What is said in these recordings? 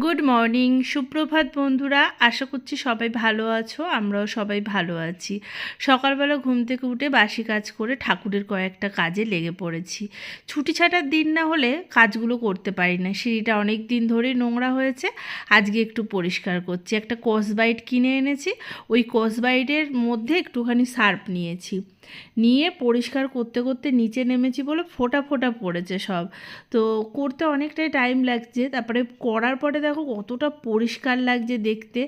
Good morning সুপ্রভাত বন্ধুরা। আশা করছি সবাই ভালো আছো, আমরাও সবাই ভালো আছি। সকালবেলা ঘুম থেকে উঠে বাসি কাজ করে ঠাকুরের কয়েকটা কাজে লেগে পড়েছি। ছুটি ছাটার দিন না হলে কাজগুলো করতে পারি না। সিঁড়িটা অনেক দিন ধরেই নোংরা হয়েছে, আজকে একটু পরিষ্কার করছি। একটা কসবাইট কিনে এনেছি, ওই কসবাইটের মধ্যে একটুখানি সার্ফ নিয়েছি। নিয়ে পরিষ্কার করতে করতে নিচে নেমেছি বলে ফোটা ফোটা পড়েছে সব। তো করতে অনেকটাই টাইম লাগছে, তারপরে করার পরে দেখো কতটা পরিষ্কার লাগছে দেখতে।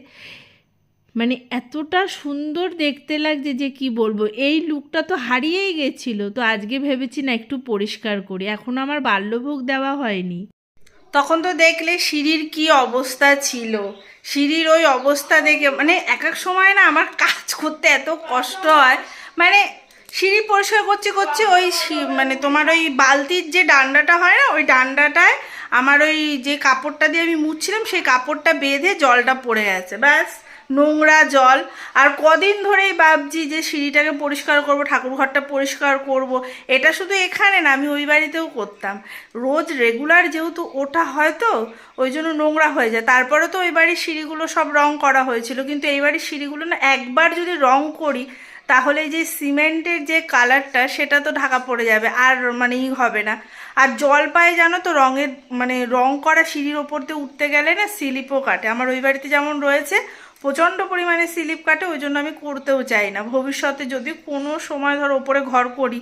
মানে এতটা সুন্দর দেখতে লাগছে যে কি বলব, এই লুকটা তো হারিয়েই গেছিল। তো আজকে ভেবেছি না একটু পরিষ্কার করি, এখন আমার বাল্যভোগ দেওয়া হয়নি। তখন তো দেখলে সিঁড়ির কি অবস্থা ছিল। সিঁড়ির ওই অবস্থা দেখে মানে এক এক সময় না আমার কাজ করতে এত কষ্ট হয়। মানে সিঁড়ি পরিষ্কার করছি করছি ওই মানে তোমার ওই বালতির যে ডান্ডাটা হয় না, ওই ডান্ডাটায় আমার ওই যে কাপড়টা দিয়ে আমি মুছছিলাম, সেই কাপড়টা বেঁধে জলটা পড়ে গেছে। ব্যাস, নোংরা জল। আর কদিন ধরেই ভাবছি যে সিঁড়িটাকে পরিষ্কার করব ঠাকুর ঘরটা পরিষ্কার করব। এটা শুধু এখানে না, আমি ওই বাড়িতেও করতাম। রোজ রেগুলার যেহেতু ওটা হয় তো, ওই জন্য নোংরা হয়ে যায়। তারপরে তো ওই বাড়ির সিঁড়িগুলো সব রং করা হয়েছিল। কিন্তু এই বাড়ির সিঁড়িগুলো না, একবার যদি রং করি, তাহলে যে সিমেন্টের যে কালারটা, সেটা তো ঢাকা পড়ে যাবে। আর মানে ই হবে না। আর জল পায়ে জানো তো রঙের মানে রং করা সিঁড়ির ওপর দিয়ে উঠতে গেলে না স্লিপও কাটে। আমার ওই বাড়িতে যেমন রয়েছে, প্রচণ্ড পরিমাণে স্লিপ কাটে, ওই জন্য আমি করতেও চাই না। ভবিষ্যতে যদি কোনো সময় ধর ওপরে ঘর করি,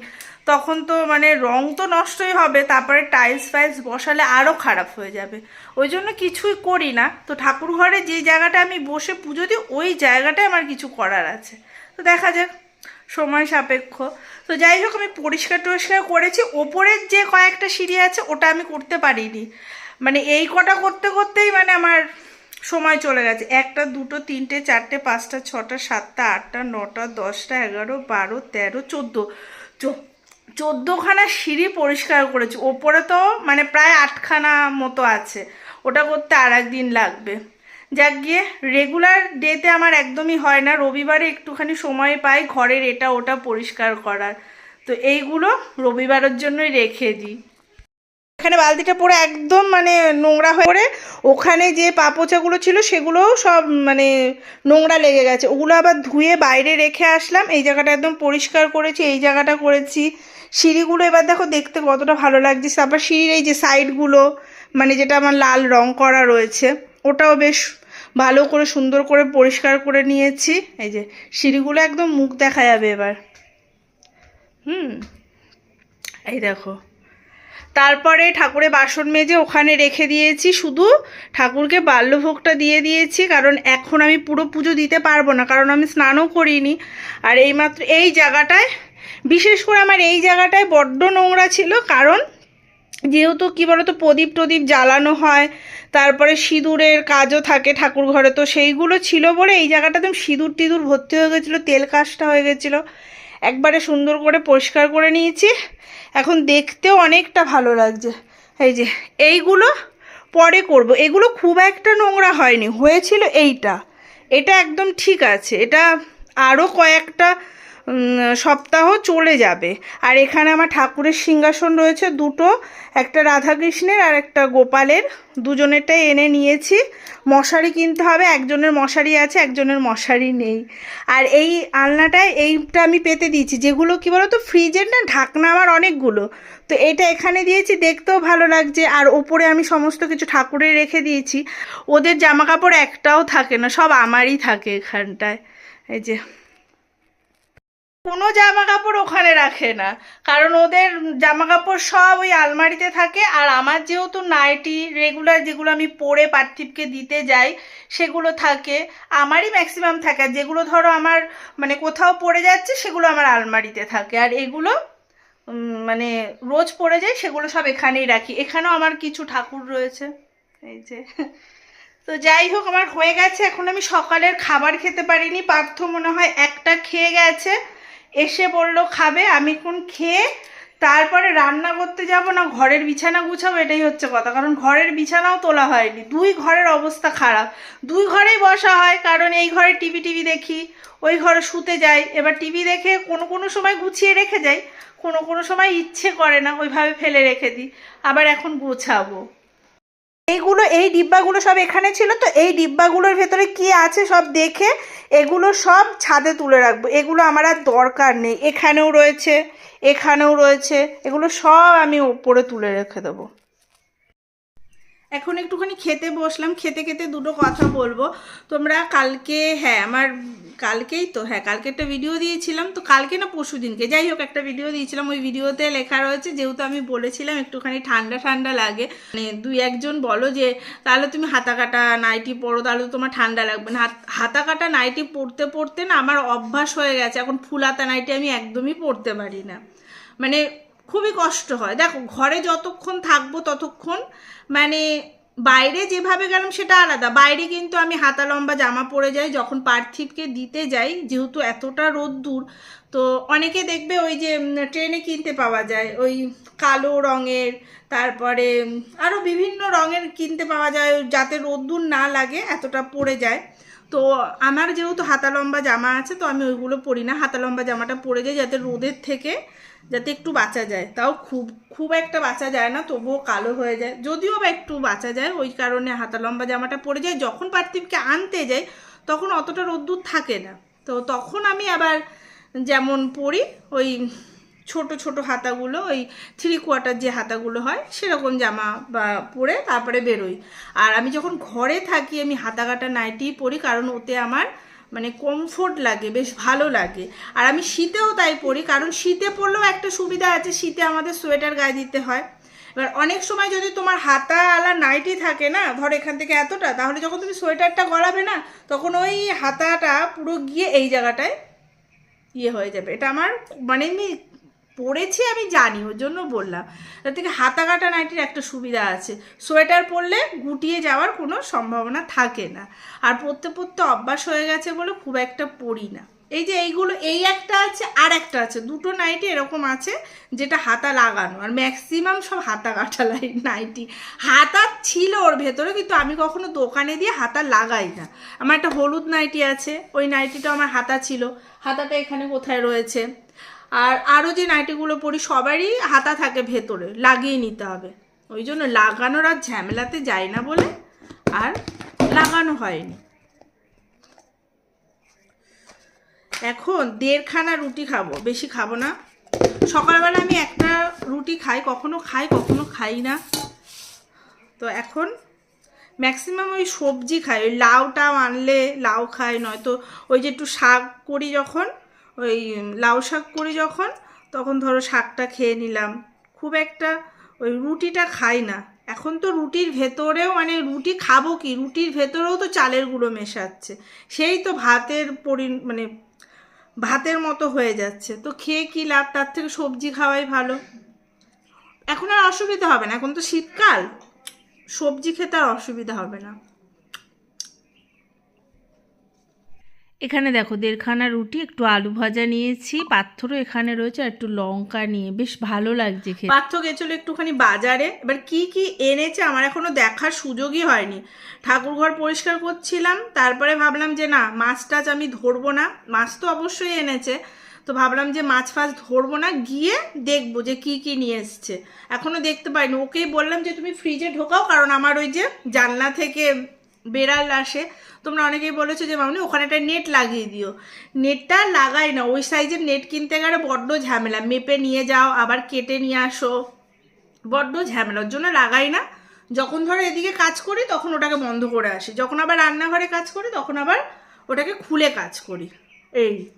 তখন তো মানে রং তো নষ্টই হবে, তারপরে টাইলস ফাইলস বসালে আরও খারাপ হয়ে যাবে। ওই জন্য কিছুই করি না। তো ঠাকুর ঘরে যে জায়গাটা আমি বসে পুজো দিই, ওই জায়গাটায় আমার কিছু করার আছে। তো দেখা যাক। সময় সাপেক্ষ। তো যাই হোক, আমি পরিষ্কার টরিষ্কার করেছি। ওপরের যে কয়েকটা সিঁড়ি আছে, ওটা আমি করতে পারিনি। মানে এই কটা করতে করতেই মানে আমার সময় চলে গেছে। একটা, দুটো, তিনটে, চারটে, পাঁচটা, ছটা, সাতটা, আটটা, নটা, দশটা, এগারো, বারো, তেরো, চোদ্দ। চোদ্দোখানা সিঁড়ি পরিষ্কার করেছি। ওপরে তো মানে প্রায় আটখানা মতো আছে। ওটা করতে আর একদিন লাগবে। যাক গিয়ে রেগুলার ডেতে আমার একদমই হয় না। রবিবারে একটুখানি সময় পাই ঘরের এটা ওটা পরিষ্কার করার। তো এইগুলো রবিবারের জন্যই রেখে দিই। এখানে বালতিটা পরে একদম মানে নোংরা হয়ে পড়ে। ওখানে যে পাপোচাগুলো ছিল সেগুলোও সব মানে নোংরা লেগে গেছে। ওগুলো আবার ধুয়ে বাইরে রেখে আসলাম। এই জায়গাটা একদম পরিষ্কার করেছি, এই জায়গাটা করেছি। সিঁড়িগুলো এবার দেখো দেখতে কতটা ভালো লাগছে। তারপর সিঁড়ির এই যে সাইডগুলো মানে যেটা আমার লাল রং করা রয়েছে, ওটাও বেশ ভালো করে, সুন্দর করে, পরিষ্কার করে নিয়েছি। এই যে সিঁড়িগুলো একদম মুখ দেখা যাবে এবার। হুম, এই দেখো। তারপরে ঠাকুরের বাসন মেজে ওখানে রেখে দিয়েছি। শুধু ঠাকুরকে বাল্যভোগটা দিয়ে দিয়েছি, কারণ এখন আমি পুরো পুজো দিতে পারব না, কারণ আমি স্নানও করিনি। আর এইমাত্র এই জায়গাটায়, বিশেষ করে আমার এই জায়গাটায় বড্ড নোংরা ছিল, কারণ যেহেতু কী বলতো প্রদীপ টদীপ জ্বালানো হয়, তারপরে সিঁদুরের কাজও থাকে ঠাকুর ঘরে তো সেইগুলো ছিল বলে এই জায়গাটা একদম সিঁদুর টিঁদুর ভর্তি হয়ে গেছিল, তেল কাজটা হয়ে গেছিল। একবারে সুন্দর করে পরিষ্কার করে নিয়েছি। এখন দেখতেও অনেকটা ভালো লাগছে। এই যে, এইগুলো পরে করব। এগুলো খুব একটা নোংরা হয়নি, হয়েছিল এইটা। এটা একদম ঠিক আছে। এটা আরও কয়েকটা সপ্তাহ চলে যাবে। আর এখানে আমার ঠাকুরের সিংহাসন রয়েছে দুটো, একটা রাধাকৃষ্ণের আর একটা গোপালের। দুজনেরটাই এনে নিয়েছি। মশারি কিনতে হবে, একজনের মশারি আছে, একজনের মশারি নেই। আর এই আলনাটায় এইটা আমি পেতে দিয়েছি। যেগুলো কি বলো তো ফ্রিজের না ঢাকনা আমার অনেকগুলো। তো এটা এখানে দিয়েছি, দেখতেও ভালো লাগছে। আর ওপরে আমি সমস্ত কিছু ঠাকুরে রেখে দিয়েছি। ওদের জামা কাপড় একটাও থাকে না, সব আমারই থাকে এখানটায়। এই যে কোনো জামা কাপড় ওখানে রাখে না। কারণ ওদের জামা কাপড় সব ওই আলমারিতে থাকে আর আমার যেহেতু নাইটি রেগুলার যেগুলো আমি পরে পার্থিবকে দিতে যাই, সেগুলো থাকে। আমারই ম্যাক্সিমাম থাকে। যেগুলো ধরো আমার মানে কোথাও পড়ে যাচ্ছে, সেগুলো আমার আলমারিতে থাকে। আর এগুলো মানে রোজ পড়ে যায় সেগুলো সব এখানেই রাখি। এখানেও আমার কিছু ঠাকুর রয়েছে। এই যে। তো যাই হোক, আমার হয়ে গেছে। এখন আমি সকালের খাবার খেতে পারিনি। পার্থ মনে হয় একটা খেয়ে গেছে। এসে বলল, খাবে, আমি এখন খেয়ে তারপরে রান্না করতে যাব না, ঘরের বিছানা গুছাবো, এটাই হচ্ছে কথা। কারণ ঘরের বিছানাও তোলা হয়নি। দুই ঘরের অবস্থা খারাপ। দুই ঘরেই বসা হয়, কারণ এই ঘরে টিভি টিভি দেখি, ওই ঘরে শুতে যাই। এবার টিভি দেখে কোনো কোনো সময় গুছিয়ে রেখে যাই, কোনো কোনো সময় ইচ্ছে করে না, ওইভাবে ফেলে রেখে দিই। আবার এখন গোছাবো। এইগুলো, এই ডিব্বাগুলো সব এখানে ছিল তো, এই ডিব্বাগুলোর ভেতরে কি আছে সব দেখে এগুলো সব ছাদে তুলে রাখব। এগুলো আমার আর দরকার নেই। এখানেও রয়েছে এখানেও রয়েছে, এগুলো সব আমি ওপরে তুলে রেখে দেবো। এখন একটুখানি খেতে বসলাম। খেতে খেতে দুটো কথা বলব। তোমরা কালকে হ্যাঁ আমার কালকেই তো হ্যাঁ কালকে একটা ভিডিও দিয়েছিলাম, তো কালকে না পরশু দিনকে, যাই হোক একটা ভিডিও দিয়েছিলাম, ওই ভিডিওতে লেখা রয়েছে, যেহেতু আমি বলেছিলাম একটুখানি ঠান্ডা ঠান্ডা লাগে মানে দুই একজন বলো যে, তাহলে তুমি হাতা কাটা নাইটি পরো, তাহলে তোমার ঠান্ডা লাগবে না। হাত- কাটা নাইটি পরতে পরতে না আমার অভ্যাস হয়ে গেছে, এখন ফুলাতা নাইটি আমি একদমই পরতে পারি না। মানে খুবই কষ্ট হয়। দেখো, ঘরে যতক্ষণ থাকব ততক্ষণ মানে বাইরে যেভাবে গেলাম সেটা আলাদা। বাইরে কিন্তু আমি হাতা লম্বা জামা পরে যাই, যখন পার্থিবকে দিতে যাই, যেহেতু এতটা রোদ্দুর তো অনেকে দেখবে ওই যে ট্রেনে কিনতে পাওয়া যায়। ওই কালো রঙের, তারপরে আরও বিভিন্ন রঙের কিনতে পাওয়া যায়। যাতে রোদ্দুর না লাগে, এতটা পড়ে যায়। তো আমার যেহেতু হাতা লম্বা জামা আছে, তো আমি ওইগুলো পরি না। হাতা লম্বা জামাটা পরে যাই যাতে রোদের থেকে যাতে একটু বাঁচা যায়। তাও খুব খুব একটা বাঁচা যায় না, তবুও কালো হয়ে যায়। যদিও বা একটু বাঁচা যায়, ওই কারণে হাতা লম্বা জামাটা পরে যায় যখন পার্থিবকে আনতে যাই, তখন অতটা রোদ্দুর থাকে না। তো তখন আমি আবার যেমন পরি, ওই ছোট ছোট হাতাগুলো, ওই থ্রি কোয়ার্টার যে হাতাগুলো হয়, সেরকম জামা বা পরে তারপরে বেরোই। আর আমি যখন ঘরে থাকি, আমি হাতা কাটা নাইটি পরি, কারণ ওতে আমার মানে কমফোর্ট লাগে, বেশ ভালো লাগে। আর আমি শীতেও তাই পরি, কারণ শীতে পরলেও একটা সুবিধা আছে, শীতে আমাদের সোয়েটার গায়ে দিতে হয়। এবার অনেক সময় যদি তোমার হাতা আলা নাইটি থাকে না, ধর এখান থেকে এতটা, তাহলে যখন তুমি সোয়েটারটা গলাবে না, তখন ওই হাতাটা পুরো গিয়ে এই জায়গাটায় ইয়ে হয়ে যাবে। এটা আমার মানে আমি পড়েছি, আমি জানি, ওর জন্য বললাম। তার থেকে হাতা কাটা নাইটির একটা সুবিধা আছে। সোয়েটার পরলে গুটিয়ে যাওয়ার কোনো সম্ভাবনা থাকে না। আর পরতে পরতে অভ্যাস হয়ে গেছে বলে খুব একটা পড়ি না। এই যে এইগুলো, এই একটা আছে, আর একটা আছে। দুটো নাইটি এরকম আছে যেটা হাতা লাগানো। আর ম্যাক্সিমাম সব হাতা কাটা নাইটি হাতা ছিল ওর ভেতরে, কিন্তু আমি কখনো দোকানে দিয়ে হাতা লাগাই না। আমার একটা হলুদ নাইটি আছে, ওই নাইটিটা আমার হাতা ছিল। হাতাটা এখানে কোথায় রয়েছে? আর আরও যে নাইটিগুলো পরি, সবারই হাতা থাকে ভেতরে, লাগিয়ে নিতে হবে। ওই জন্য লাগানোর আর ঝামেলাতে যায় না বলে আর লাগানো হয়নি। এখন দেড়খানা রুটি খাব, বেশি খাব না। সকালবেলা আমি একটা রুটি খাই, কখনো খাই কখনো খাই না। তো এখন ম্যাক্সিমাম ওই সবজি খাই, ওই লাউ টাউ আনলে লাউ খাই, নয়তো ওই যে একটু শাক করি যখন, ওই লাউ শাক করি যখন, তখন ধরো শাকটা খেয়ে নিলাম। খুব একটা ওই রুটিটা খাই না। এখন তো রুটির ভেতরেও মানে রুটি খাব কি? রুটির ভেতরেও তো চালের গুঁড়ো মেশাচ্ছে। সেই তো ভাতের পরি মানে ভাতের মতো হয়ে যাচ্ছে। তো খেয়ে কি লাভ? তার থেকে সবজি খাওয়াই ভালো। এখন আর অসুবিধা হবে না। এখন তো শীতকাল। সবজি খেতে আর অসুবিধা হবে না। এখানে দেখো দেড়খানা রুটি, একটু আলু ভাজা নিয়েছি পাথরও এখানে রয়েছে আর একটু লঙ্কা নিয়ে। বেশ ভালো লাগছে খেতে। পার্থ গেছিল একটুখানি বাজারে। এবার কি কি এনেছে আমার এখনও দেখার সুযোগই হয়নি। ঠাকুর ঘর পরিষ্কার করছিলাম, তারপরে ভাবলাম যে না, মাছ টাছ আমি ধরবো না। মাছ তো অবশ্যই এনেছে। তো ভাবলাম যে মাছ ফাছ ধরবো না, গিয়ে দেখব যে কি কি নিয়ে এসছে। এখনও দেখতে পাইনি। ওকেই বললাম যে তুমি ফ্রিজে ঢোকাও, কারণ আমার ওই যে জানলা থেকে বেড়াল আসে। তোমরা অনেকেই বলেছ যে, মামনি, ওখানে একটা নেট লাগিয়ে দিও। নেটটা লাগাই না। ওই সাইজের নেট কিনতে গেলে বড্ড ঝামেলা। মেপে নিয়ে যাও, আবার কেটে নিয়ে আসো। বড্ড ঝামেলার জন্য লাগাই না। যখন ধরো এদিকে কাজ করি, তখন ওটাকে বন্ধ করে আসি। যখন আবার রান্নাঘরে কাজ করি, তখন আবার ওটাকে খুলে কাজ করি। এই।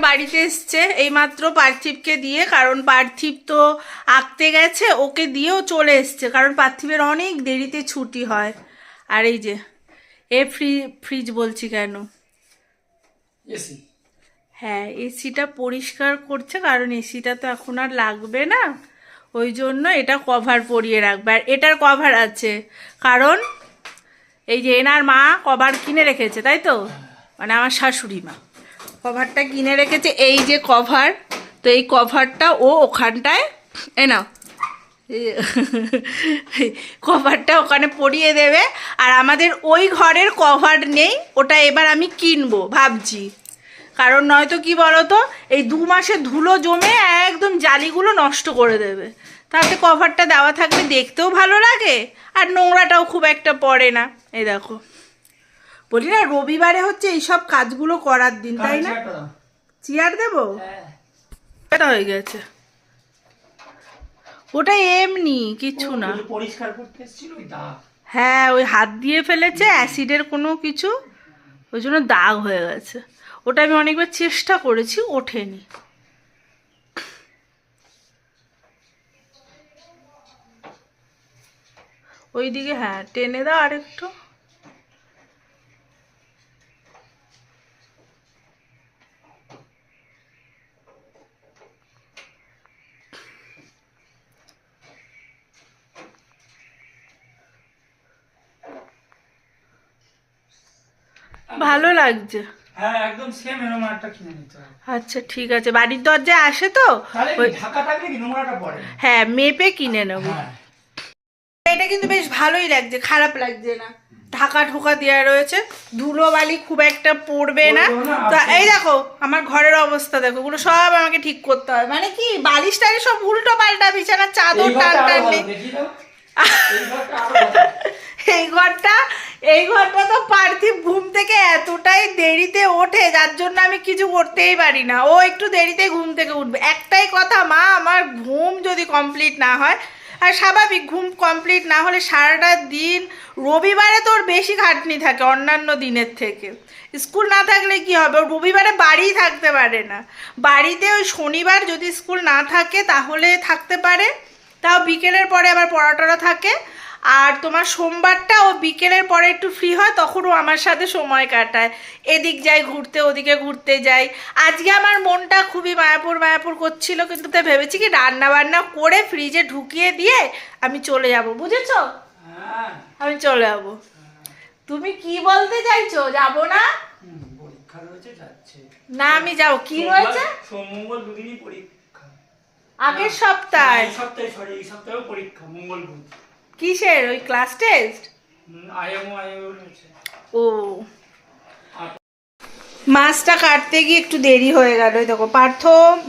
বাড়িতে এসছে এইমাত্র পার্থিবকে দিয়ে। কারণ পার্থিব তো আঁকতে গেছে, ওকে দিয়েও চলে এসছে। কারণ পার্থিবের অনেক দেরিতে ছুটি হয়। আর এই যে এ ফ্রি ফ্রিজ বলছি কেন? এসি। হ্যাঁ এসিটা পরিষ্কার করছে কারণ এসিটা তো এখন আর লাগবে না। ওই জন্য এটা কভার পরিয়ে রাখবে। আর এটার কভার আছে। কারণ এই যে এনার মা কভার কিনে রেখেছে তাই তো? মানে আমার শাশুড়ি মা। কভারটা কিনে রেখেছে এই যে কভার তো এই কভারটা ও ওখানটায় এ নাও। কভারটা ওখানে পরিয়ে দেবে। আর আমাদের ওই ঘরের কভার নেই ওটা এবার আমি কিনবো ভাবছি। কারণ নয়তো কি বলতো এই দু মাসে ধুলো জমে একদম জালিগুলো নষ্ট করে দেবে। তাতে কভারটা দেওয়া থাকলে দেখতেও ভালো লাগে আর নোংরাটাও খুব একটা পড়ে না। এই দেখো। বলি না রবিবারে হচ্ছে এইসব কাজগুলো করার দিন তাই না? চেয়ার দেবো? হ্যাঁ। এটা হয়ে গেছে। ওটা এমনি কিছু না। পরিষ্কার করতে এসেছিল ওই দাগ। হ্যাঁ ওই হাত দিয়ে ফেলেছে অ্যাসিডের কোনো কিছু ওই জন্য দাগ হয়ে গেছে। ওটা আমি অনেকবার চেষ্টা করেছি ওঠেনি। ওইদিকে হ্যাঁ টেনে দাও আরেকটু। ভালো লাগছে। হ্যাঁ একদম সেম এরকম একটা কিনে নিতে হবে। আচ্ছা ঠিক আছে। বাড়ির দরজায় আসে তো? ওই ঢাকা থাকলে কি নোংরাটা পড়ে? হ্যাঁ মেপে কিনে নেব। হ্যাঁ। এটা কিন্তু বেশ ভালোই লাগছে খারাপ লাগছে না। ঢাকা ঢোকা দেওয়া রয়েছে। ধুলো বালি খুব একটা পড়বে না। তো আচ্ছা। এই দেখো আমার ঘরের অবস্থা দেখো ওগুলো সব আমাকে ঠিক করতে হয় মানে কি বালিশ টালিশ সব উল্টো পাল্টা বিছানার চাদর টান টান এই ঘরটা এই ঘরটা তো পার্থিব ঘুম থেকে এতটাই দেরিতে ওঠে, যার জন্য আমি কিছু করতেই পারি না। ও একটু দেরিতে ঘুম থেকে উঠবে। একটাই কথা, মা, আমার ঘুম যদি কমপ্লিট না হয়, আর স্বাভাবিক ঘুম কমপ্লিট না হলে সারাটা দিন রবিবারে তোর বেশি খাটনি থাকে অন্যান্য দিনের থেকে। স্কুল না থাকলে কি হবে? রবিবারে বাড়িই থাকতে পারে না। বাড়িতে ওই শনিবার যদি স্কুল না থাকে, তাহলে থাকতে পারে। তাও বিকেলের পরে আবার পড়াটরা থাকে। আর তোমার সোমবারটা ও বিকেলের পরে একটু ফ্রি হয় তখনও আমার সাথে সময় কাটায়। এদিক যাই ঘুরতে ওদিকে ঘুরতে যাই। আজকে আমার মনটা খুবই মায়াপুর মায়াপুর করছিল কিন্তু তাই ভেবেছি কি রান্না বান্না করে ফ্রিজে ঢুকিয়ে দিয়ে আমি চলে যাব বুঝেছ? হ্যাঁ। আমি চলে যাব। তুমি কি বলতে চাইছো? যাব না? না আমি যাব। কি রয়েছে? সোমবার- দুদিনই পরীক্ষা। আগের সপ্তাহে। সপ্তাহে সরি এই সপ্তাহেও পরীক্ষা মঙ্গল বুধ কিসের? ওই ক্লাস টেস্ট ও। মাছটা কাটতে গিয়ে একটু দেরি হয়ে গেল। দেখো পার্থ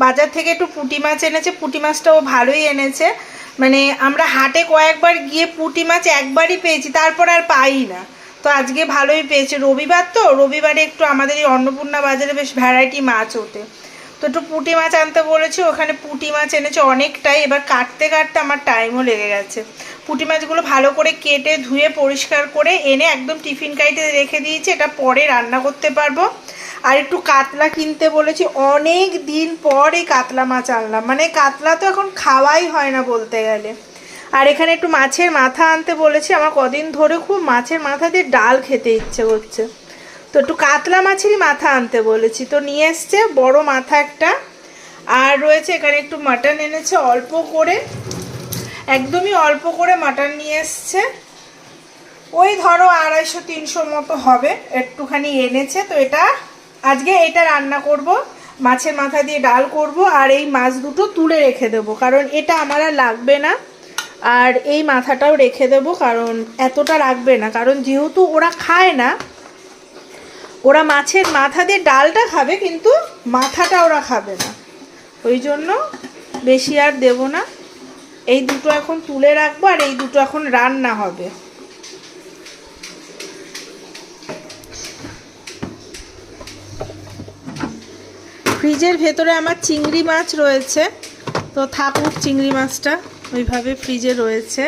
বাজার থেকে একটু পুঁটি মাছ এনেছে। পুঁটি মাছটা ও ভালোই এনেছে। মানে আমরা হাটে কয়েকবার গিয়ে পুঁটি মাছ একবারই পেয়েছি তারপর আর পাই না। তো আজকে ভালোই পেয়েছে। রবিবার তো? রবিবারে একটু আমাদের এই অন্নপূর্ণা বাজারে বেশ ভ্যারাইটি মাছ ওঠে। তো একটু পুঁটি মাছ আনতে বলেছি ওখানে পুঁটি মাছ এনেছে অনেকটাই। এবার কাটতে কাটতে আমার টাইমও লেগে গেছে। পুঁটি মাছগুলো ভালো করে কেটে ধুয়ে পরিষ্কার করে এনে একদম টিফিন কাইটে রেখে দিয়েছি, এটা পরে রান্না করতে পারব। আর একটু কাতলা কিনতে বলেছি, অনেক দিন পর এই কাতলা মাছ আনলাম। মানে কাতলা তো এখন খাওয়াই হয় না বলতে গেলে। আর এখানে একটু মাছের মাথা আনতে বলেছি, আমার কদিন ধরে খুব মাছের মাথা দিয়ে ডাল খেতে ইচ্ছে করছে। তো একটু কাতলা মাছেরই মাথা আনতে বলেছি। তো নিয়ে এসছে বড় মাথা একটা, আর রয়েছে এখানে একটু মাটন এনেছে অল্প করে। একদমই অল্প করে মাটন নিয়ে এসছে। ওই ধরো আড়াইশো, তিনশো মতো হবে। একটুখানি এনেছে, তো এটা আজকে এটা রান্না করব, মাছের মাথা দিয়ে ডাল করব, আর এই মাছ দুটো তুলে রেখে দেবো, কারণ এটা আমার আর লাগবে না। আর এই মাথাটাও রেখে দেবো, কারণ এতটা রাখবে না, কারণ যেহেতু ওরা খায় না, ওরা মাছের মাথা দিয়ে ডালটা খাবে, কিন্তু মাথাটা ওরা খাবে না। ওই জন্য বেশি আর দেবো না। এই দুটো এখন তুলে রাখব আর এই দুটো এখন রান্না হবে। ফ্রিজের ভেতরে আমার চিংড়ি মাছ রয়েছে, তো থাকুক চিংড়ি মাছটা, ওইভাবে ফ্রিজে রয়েছে।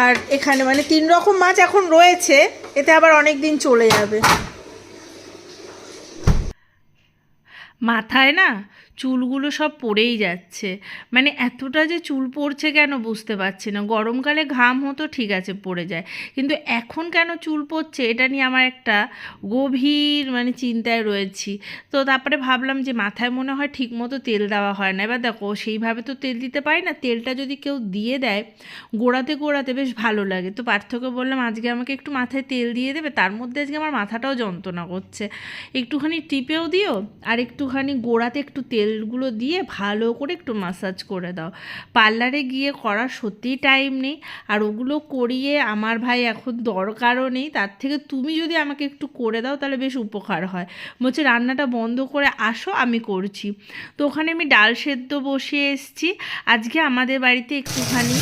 আর এখানে মানে তিন রকম মাছ এখন রয়েছে, এতে আবার অনেক দিন চলে যাবে। মাথায় না চুলগুলো সব পড়েই যাচ্ছে। মানে এতটা যে চুল পড়ছে কেন বুঝতে পারছি না। গরমকালে ঘাম হতো ঠিক আছে, পড়ে যায়। কিন্তু এখন কেন চুল পড়ছে এটা নিয়ে আমার একটা গভীর মানে চিন্তায় রয়েছি। তো তারপরে ভাবলাম যে মাথায় মনে হয় ঠিক মতো তেল দেওয়া হয় না। এবার দেখো, সেইভাবে তো তেল দিতে পারি না। তেলটা যদি কেউ দিয়ে দেয়, গোড়াতে গোড়াতে বেশ ভালো লাগে। তো পার্থক্য বললাম, আজকে আমাকে একটু মাথায় তেল দিয়ে দেবে। তার মধ্যে আজকে আমার মাথাটাও যন্ত্রণা করছে। একটুখানি টিপেও দিও, আর একটুখানি গোড়াতে একটু তেল তেলগুলো দিয়ে ভালো করে একটু মাসাজ করে দাও। পার্লারে গিয়ে করার সত্যিই টাইম নেই। আর ওগুলো করিয়ে আমার ভাই এখন দরকারও নেই। তার থেকে তুমি যদি আমাকে একটু করে দাও তাহলে বেশ উপকার হয়। বলছে, রান্নাটা বন্ধ করে আসো, আমি করছি। তো ওখানে আমি ডাল সেদ্ধ বসিয়ে এসছি। আজকে আমাদের বাড়িতে একটুখানি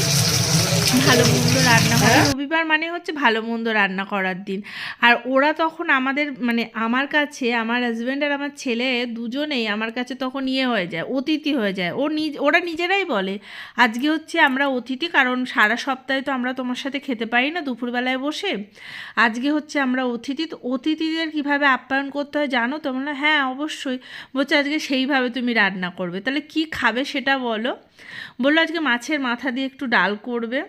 ভালো মন্দ রান্না হয়। রবিবার মানে হচ্ছে ভালো মন্দ রান্না করার দিন। আর ওরা তখন আমাদের মানে আমার কাছে আমার হাজব্যান্ড আর আমার ছেলে দুজনেই আমার কাছে তখন ইয়ে হয়ে যায় অতিথি হয়ে যায়। ও নিজ ওরা নিজেরাই বলে আজকে হচ্ছে আমরা অতিথি কারণ সারা সপ্তাহে তো আমরা তোমার সাথে খেতে পারি না দুপুরবেলায় বসে। আজকে হচ্ছে আমরা অতিথি। তো অতিথিদের কীভাবে আপ্যায়ন করতে হয় জানো? তো বললাম হ্যাঁ অবশ্যই। বলছে আজকে সেইভাবে তুমি রান্না করবে। তাহলে কি খাবে সেটা বলো। বলল আজকে মাছের মাথা দিয়ে একটু ডাল করবে।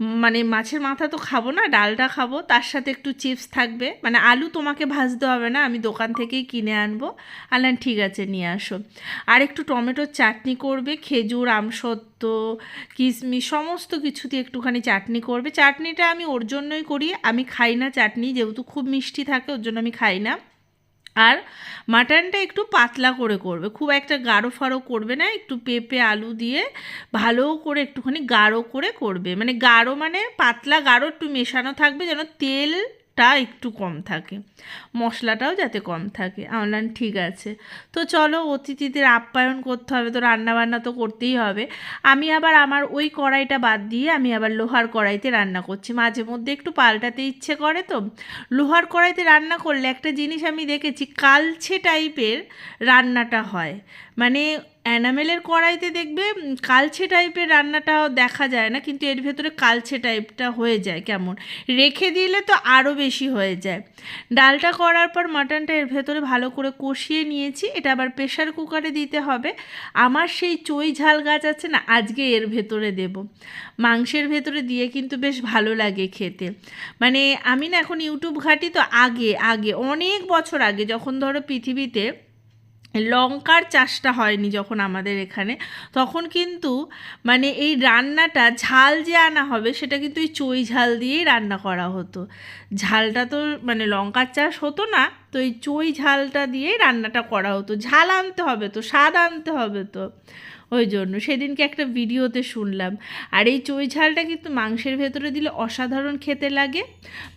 মানে মাছের মাথা তো খাব না, ডালটা খাব, তার সাথে একটু চিপস থাকবে। মানে আলু তোমাকে ভাজতে হবে না, আমি দোকান থেকেই কিনে আনব। আনলাম ঠিক আছে, নিয়ে আসো। আর একটু টমেটোর চাটনি করবে, খেজুর, আমসত্ত্ব, কিশমিশ, সমস্ত কিছু দিয়ে একটুখানি চাটনি করবে। চাটনিটা আমি ওর জন্যই করি, আমি খাই না চাটনি, যেহেতু খুব মিষ্টি থাকে, ওর জন্য আমি খাই না। আর মাটনটা একটু পাতলা করে করবে। খুব একটা গাঢ় ফাড়ো করবে না, একটু পেঁপে, আলু দিয়ে ভালো করে একটুখানি গাঢ় করে করবে। মানে গাঢ় মানে পাতলা গাঢ় একটু মেশানো থাকবে যেন তেলটা একটু কম থাকে। মশলাটাও যাতে কম থাকে। আমার ঠিক আছে। তো চলো অতিথিদের আপ্যায়ন করতে হবে। তো রান্না বান্না তো করতেই হবে। আমি আবার আমার ওই কড়াইটা বাদ দিয়ে আমি আবার লোহার কড়াইতে রান্না করছি। মাঝে মধ্যে একটু পাল্টাতে ইচ্ছে করে তো। লোহার কড়াইতে রান্না করলে একটা জিনিস আমি দেখেছি, কালছে টাইপের রান্নাটা হয়। মানে অ্যানামেলের কড়াইতে দেখবে কালছে টাইপের রান্নাটাও দেখা যায় না, কিন্তু এর ভেতরে কালছে টাইপটা হয়ে যায় কেমন? রেখে দিলে তো আরও বেশি হয়ে যায়। ডালটা করার পর মাটনটা এর ভেতরে ভালো করে কষিয়ে নিয়েছি, এটা আবার প্রেশার কুকারে দিতে হবে। আমার সেই চই ঝাল গাছ আছে না, আজকে এর ভেতরে দেব। মাংসের ভেতরে দিয়ে কিন্তু বেশ ভালো লাগে খেতে। মানে আমি না এখন ইউটিউব ঘাঁটি তো আগে আগে, অনেক বছর আগে, যখন ধরো পৃথিবীতে লঙ্কার চাষটা হয়নি যখন আমাদের এখানে, তখন কিন্তু মানে এই রান্নাটা ঝাল যে আনা হবে সেটা কিন্তু এই চই ঝাল দিয়েই রান্না করা হতো। ঝালটা তো মানে লঙ্কার চাষ হতো না, তো এই চই ঝালটা দিয়েই রান্নাটা করা হতো। ঝাল আনতে হবে তো, স্বাদ আনতে হবে তো। ওই জন্য। সেদিনকে একটা ভিডিওতে শুনলাম। আর এই চই ঝালটা কিন্তু মাংসের ভেতরে দিলে অসাধারণ খেতে লাগে।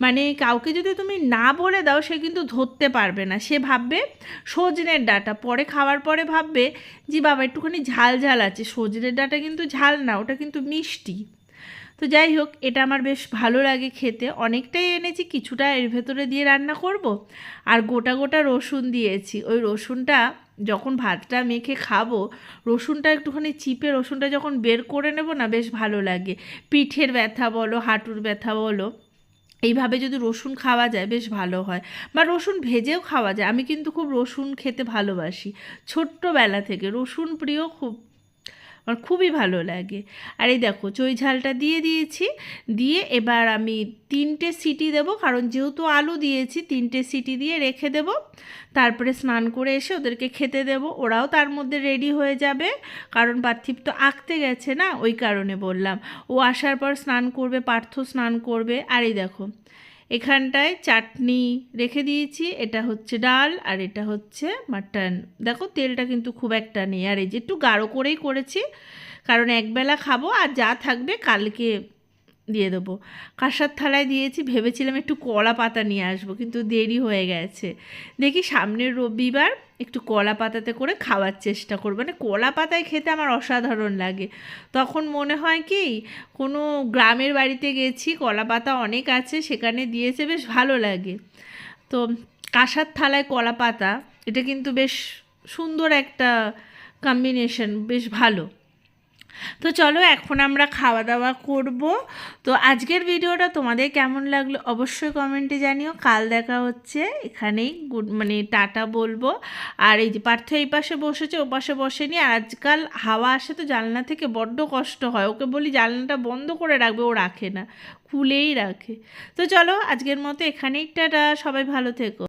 মানে কাউকে যদি তুমি না বলে দাও, সে কিন্তু ধরতে পারবে না। সে ভাববে সজনের ডাটা। পরে খাওয়ার পরে ভাববে যে, বাবা, একটুখানি ঝাল ঝাল আছে। সজনের ডাটা কিন্তু ঝাল না, ওটা কিন্তু মিষ্টি। তো যাই হোক, এটা আমার বেশ ভালো লাগে খেতে। অনেকটাই এনেছি, কিছুটা এর ভেতরে দিয়ে রান্না করব। আর গোটা গোটা রসুন দিয়েছি। ওই রসুনটা যখন ভাতটা মেখে খাব, রসুনটা একটুখানি চিপে রসুনটা যখন বের করে নেব না, বেশ ভালো লাগে। পিঠের ব্যথা বলো, হাঁটুর ব্যথা বলো, এইভাবে যদি রসুন খাওয়া যায়, বেশ ভালো হয়। বা রসুন ভেজেও খাওয়া যায়। আমি কিন্তু খুব রসুন খেতে ভালোবাসি। ছোট্টবেলা থেকে রসুন প্রিয় খুব আমার খুবই ভালো লাগে। আর এই দেখো, চই ঝালটা দিয়ে দিয়েছি, দিয়ে এবার আমি তিনটে সিটি দেব, কারণ যেহেতু আলু দিয়েছি, তিনটে সিটি দিয়ে রেখে দেব। তারপরে স্নান করে এসে ওদেরকে খেতে দেব। ওরাও তার মধ্যে রেডি হয়ে যাবে, কারণ পার্থিব তো আঁকতে গেছে না, ওই কারণে বললাম। ও আসার পর স্নান করবে, পার্থ স্নান করবে। আর এই দেখো এখানটায় চাটনি রেখে দিয়েছি। এটা হচ্ছে ডাল আর এটা হচ্ছে মাটন। দেখো, তেলটা কিন্তু খুব একটা নেই। আর এই যে একটু গাঢ় করেই করেছি, কারণ একবেলা খাব আর যা থাকবে কালকে দিয়ে দেবো। কাঁসার থালায় দিয়েছি, ভেবেছিলাম একটু কলা পাতা নিয়ে আসব, কিন্তু দেরি হয়ে গেছে। দেখি সামনের রবিবার একটু কলা পাতাতে করে খাওয়ার চেষ্টা করব। মানে কলা পাতায় খেতে আমার অসাধারণ লাগে। তখন মনে হয় কি, কোনো গ্রামের বাড়িতে গেছি, কলা পাতা অনেক আছে, সেখানে দিয়েছে, বেশ ভালো লাগে। তো কাঁসার থালায় কলা পাতা, এটা কিন্তু বেশ সুন্দর একটা কম্বিনেশন বেশ ভালো। তো চলো এখন আমরা খাওয়া দাওয়া করব। তো আজকের ভিডিওটা তোমাদের কেমন লাগল অবশ্যই কমেন্টে জানিও। কাল দেখা হচ্ছে এখানেই। গুড মানে টাটা বলব। আর এই যে পার্থ এই পাশে বসেছে, ও পাশে বসেনি। আর আজকাল হাওয়া আসে তো জানলা থেকে বড্ড কষ্ট হয়। ওকে বলি জানলাটা বন্ধ করে রাখবে, ও রাখে না। খুলেই রাখে। তো চলো আজকের মতো এখানেই। টাটা, সবাই ভালো থেকো।